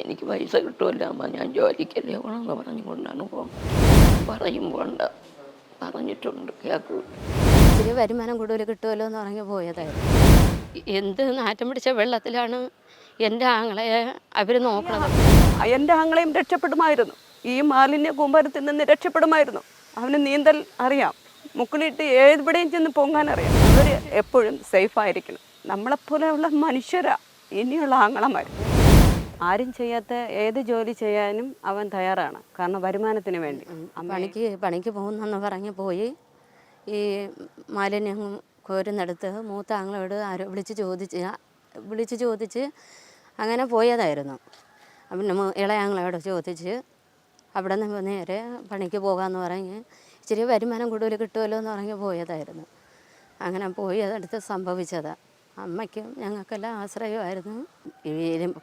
എനിക്ക് പൈസ കിട്ടുമല്ലോ അമ്മ ഞാൻ ജോലിക്കല്ലേ പോകണമെന്ന് പറഞ്ഞുകൊണ്ടാണ് പോകുന്നത് പറയും പോണ്ട പറഞ്ഞിട്ടുണ്ട് കേൾക്കൂ ഇച്ചിരി വരുമാനം കൂടുതൽ കിട്ടുമല്ലോ എന്ന് പറഞ്ഞ് പോയതായിരുന്നു. എന്ത് നാറ്റം പിടിച്ച വെള്ളത്തിലാണ് എന്റെ ആങ്ങളെ അവർ നോക്കണത്? എന്റെ ആങ്ങളെയും രക്ഷപ്പെടുമായിരുന്നു. ഈ മാലിന്യ കൂമ്പാരത്തിൽ നിന്ന് രക്ഷപ്പെടുമായിരുന്നു. അവന് നീന്തൽ അറിയാം. മുക്കിലിട്ട് എവിടെയും ചെന്ന് പൊങ്ങാൻ അറിയാം. അവർ എപ്പോഴും സേഫായിരിക്കണം നമ്മളെപ്പോലെയുള്ള മനുഷ്യരാ ഇനിയുള്ള ആങ്ങളമാർ ആരും ചെയ്യാത്ത ഏത് ജോലി ചെയ്യാനും അവൻ തയ്യാറാണ്. കാരണം വരുമാനത്തിന് വേണ്ടി. പണിക്ക് പണിക്ക് പോകുന്നെന്ന് പറഞ്ഞ് പോയി. ഈ മാലിന്യം കോരുന്നിടത്ത് മൂത്ത ആങ്ങളോട് ആരോ വിളിച്ച് ചോദിച്ച് വിളിച്ച് ചോദിച്ച് അങ്ങനെ പോയതായിരുന്നു. പിന്നെ ഇളയാങ്ങളോട് ചോദിച്ച് അവിടെ നിന്ന് നേരെ പണിക്ക് പോകാമെന്ന് പറഞ്ഞ് ഇച്ചിരി വരുമാനം കൂടുതൽ കിട്ടുമല്ലോ എന്ന് പറഞ്ഞ് പോയതായിരുന്നു. അങ്ങനെ പോയി അതെടുത്ത് സംഭവിച്ചതാണ് അമ്മയ്ക്കും ഞങ്ങൾക്കെല്ലാം ആശ്രയമായിരുന്നു.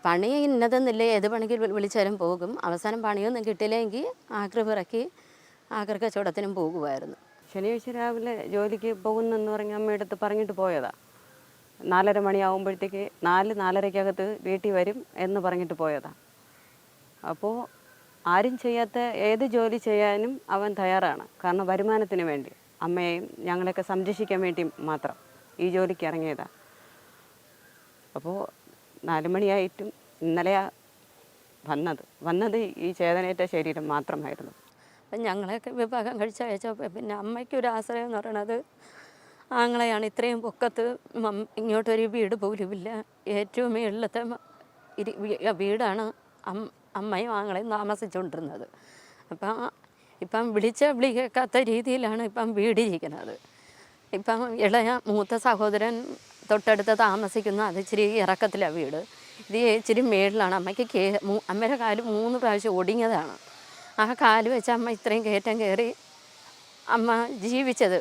പണി ഇന്നതെന്നില്ല? ഏത് പണിക്ക് വിളിച്ചാലും പോകും. അവസാനം പണിയൊന്നും കിട്ടിയില്ലെങ്കിൽ ആക്രി പിറക്കി ആക്രി കച്ചവടത്തിനും പോകുമായിരുന്നു. ശനിയാഴ്ച രാവിലെ ജോലിക്ക് പോകുന്നെന്ന് പറഞ്ഞ് അമ്മയടുത്ത് പറഞ്ഞിട്ട് പോയതാ. നാലര മണിയാവുമ്പോഴത്തേക്ക് നാല് നാലരയ്ക്കകത്ത് വീട്ടിൽ വരും എന്ന് പറഞ്ഞിട്ട് പോയതാ. അപ്പോൾ ആരും ചെയ്യാത്ത ഏത് ജോലി ചെയ്യാനും അവൻ തയ്യാറാണ്. കാരണം വരുമാനത്തിന് വേണ്ടി. അമ്മയെയും ഞങ്ങളെയൊക്കെ സംരക്ഷിക്കാൻ വേണ്ടി മാത്രം ഈ ജോലിക്ക് ഇറങ്ങിയതാ. അപ്പോൾ നാല് മണിയായിട്ടും ഇന്നലെയാ വന്നത്. വന്നത് ഈ ചേതനേറ്റ ശരീരം മാത്രമായിരുന്നു. അപ്പം ഞങ്ങളെയൊക്കെ വിഭാഗം കഴിച്ചയച്ചപ്പോൾ പിന്നെ അമ്മയ്ക്കൊരു ആശ്രയം എന്ന് പറയണത് ആങ്ങളെയാണ്. ഇത്രയും പൊക്കത്ത് ഇങ്ങോട്ടൊരു വീട് പോലുമില്ല. ഏറ്റവും ഉള്ളത്തെ ഇരി- വീടാണ് അമ്മയും ആങ്ങളെയും താമസിച്ചുകൊണ്ടിരുന്നത്. അപ്പം ഇപ്പം വിളിച്ച വിളി കേൾക്കാത്ത രീതിയിലാണ് ഇപ്പം വീടിരിക്കുന്നത്. ഇപ്പം ഇളയ മൂത്ത സഹോദരൻ തൊട്ടടുത്ത് താമസിക്കുന്ന അത് ഇച്ചിരി ഇറക്കത്തിലാണ് വീട്. ഇത് ഇച്ചിരി മേളിലാണ്. അമ്മയ്ക്ക് കേ അമ്മയുടെ കാൽ മൂന്ന് പ്രാവശ്യം ഒടിഞ്ഞതാണ്. ആ കാൽ വെച്ച് അമ്മ ഇത്രയും കയറ്റം കയറി അമ്മ ജീവിച്ചത്.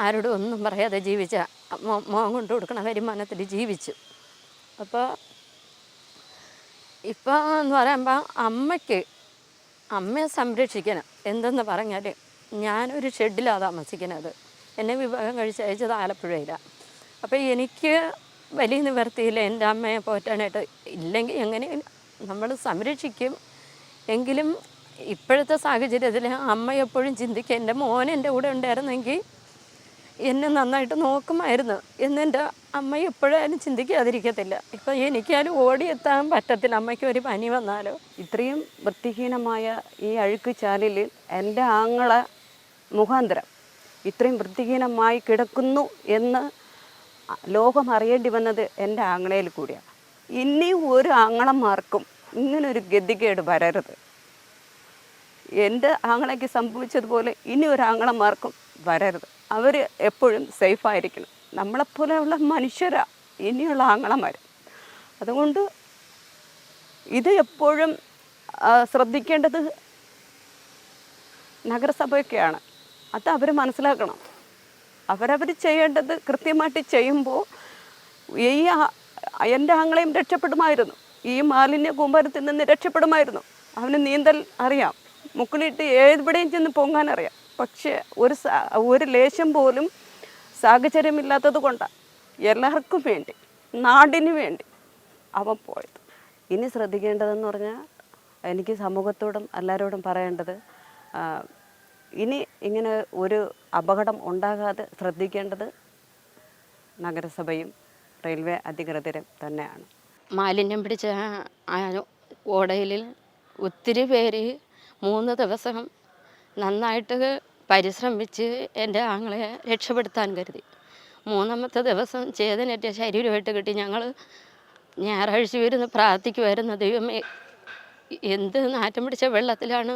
ആരോടും ഒന്നും പറയാതെ ജീവിച്ച മോൻ കൊണ്ട് കൊടുക്കണ വരുമാനത്തിൽ ജീവിച്ചു. അപ്പോൾ ഇപ്പോൾ എന്ന് പറയുമ്പോൾ അമ്മയ്ക്ക് അമ്മയെ സംരക്ഷിക്കണം. എന്തെന്ന് പറഞ്ഞാൽ ഞാനൊരു ഷെഡിലാണ് താമസിക്കുന്നത്. എന്നെ വിവാഹം കഴിച്ച് അയച്ചത് ആലപ്പുഴയിലാണ് അപ്പോൾ എനിക്ക് വലിയ നിവർത്തിയില്ല എന്റെ അമ്മയെ പോറ്റാനായിട്ട് ഇല്ലെങ്കിൽ എങ്ങനെ നമ്മൾ സംരക്ഷിക്കും. എങ്കിലും ഇപ്പോഴത്തെ സാഹചര്യത്തിൽ അമ്മ എപ്പോഴും ചിന്തിക്കുക എന്റെ മോൻ എന്റെ കൂടെ ഉണ്ടായിരുന്നെങ്കിൽ എന്നെ നന്നായിട്ട് നോക്കുമായിരുന്നു എന്നെന്റെ അമ്മ എപ്പോഴായാലും ചിന്തിക്കാതിരിക്കത്തില്ല. ഇപ്പം എനിക്കാലും ഓടിയെത്താൻ പറ്റത്തില്ല. അമ്മയ്ക്ക് ഒരു പനി വന്നാലോ? ഇത്രയും വൃത്തിഹീനമായ ഈ അഴുക്ക് ചാലിൽ എന്റെ ആങ്ങളെ മുഖാന്തരം ഇത്രയും വൃത്തിഹീനമായി കിടക്കുന്നു എന്ന് ലോകം അറിയേണ്ടി വന്നത് എന്റെ ആങ്ങളയിൽ കൂടിയാണ് ഇനിയും ഒരു ആങ്ങളമാർക്കും ഇങ്ങനൊരു ഗതികേട് വരരുത്. എന്റെ ആങ്ങളയ്ക്ക് സംഭവിച്ചതുപോലെ ഇനി ഒരു ആങ്ങളമാർക്കും വരരുത്. അവർ എപ്പോഴും സേഫായിരിക്കണം. നമ്മളെപ്പോലെയുള്ള മനുഷ്യരാണ് ഇനിയുള്ള ആങ്ങളമാർ. അതുകൊണ്ട് ഇത് എപ്പോഴും ശ്രദ്ധിക്കേണ്ടത് നഗരസഭയൊക്കെയാണ്. അത് അവർ മനസ്സിലാക്കണം. അവരവർ ചെയ്യേണ്ടത് കൃത്യമായിട്ട് ചെയ്യുമ്പോൾ ഈ എന്റെ ആങ്ങളെയും രക്ഷപ്പെടുമായിരുന്നു. ഈ മാലിന്യ കൂമ്പാരത്തിൽ നിന്ന് രക്ഷപ്പെടുമായിരുന്നു. അവന് നീന്തൽ അറിയാം. മുക്കിലിട്ട് എവിടെയും ചെന്ന് പൊങ്ങാൻ അറിയാം. പക്ഷേ ഒരു ഒരു ലേശം പോലും സാഹചര്യമില്ലാത്തത് കൊണ്ടാണ് എല്ലാവർക്കും വേണ്ടി നാടിന് വേണ്ടി അവൻ പോയത്. ഇനി ശ്രദ്ധിക്കേണ്ടതെന്ന് പറഞ്ഞാൽ എനിക്ക് സമൂഹത്തോടും എല്ലാവരോടും പറയേണ്ടത് ഇനി ഇങ്ങനെ ഒരു അപകടം ഉണ്ടാകാതെ ശ്രദ്ധിക്കേണ്ടത് നഗരസഭയും റെയിൽവേ അധികൃതരും തന്നെയാണ്. മാലിന്യം പിടിച്ച ആ ഓടയിൽ ഒത്തിരി പേര് മൂന്ന് ദിവസം നന്നായിട്ട് പരിശ്രമിച്ച് എന്റെ ആങ്ങളെ രക്ഷപ്പെടുത്താൻ കരുതി. മൂന്നാമത്തെ ദിവസം ചേതനേറ്റ ശരീരമായിട്ട് കിട്ടി. ഞങ്ങൾ ഞായറാഴ്ച വരുന്ന പ്രാർത്ഥിക്കുമായിരുന്നു ദൈവമേ എന്ത് നാറ്റം പിടിച്ച വെള്ളത്തിലാണ്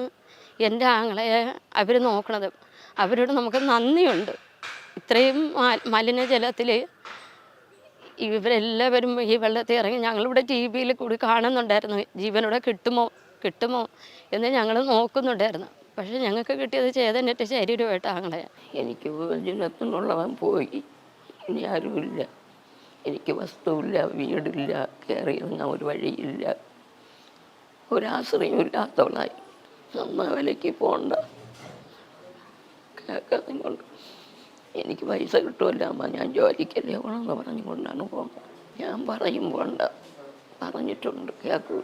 എന്റെ ആങ്ങളെ അവർ നോക്കണത്. അവരോട് നമുക്ക് നന്ദിയുണ്ട്. ഇത്രയും മലിനജലത്തിൽ ഇവരെല്ലാവരും ഈ വെള്ളത്തിൽ ഇറങ്ങി ഞങ്ങളിവിടെ ടി വിയിൽ കൂടി കാണുന്നുണ്ടായിരുന്നു. ജീവനോടെ കിട്ടുമോ കിട്ടുമോ എന്ന് ഞങ്ങൾ നോക്കുന്നുണ്ടായിരുന്നു. പക്ഷേ ഞങ്ങൾക്ക് കിട്ടിയത് ചേതന്നിട്ട് ശരീരമായിട്ട് ആങ്ങളെ. എനിക്ക് ഉപജീവനത്തിനുള്ളവൻ പോയി. ഇനി ആരുമില്ല. എനിക്ക് വസ്തുവില്ല വീടില്ല കയറി ഇറങ്ങാൻ ഒരു വഴിയില്ല. ഒരാശ്രയം നന്നാ വിലയ്ക്ക് പോണ്ട. കേൾക്കാതെ കൊണ്ട് എനിക്ക് പൈസ കിട്ടുമല്ല അമ്മ. ഞാൻ ജോലിക്കല്ലേ പോകണമെന്ന് പറഞ്ഞുകൊണ്ടാണ് പോകുന്നത്. ഞാൻ പറയും പോണ്ട പറഞ്ഞിട്ടുണ്ട് കേൾക്കൂല